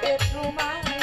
કે તું મારા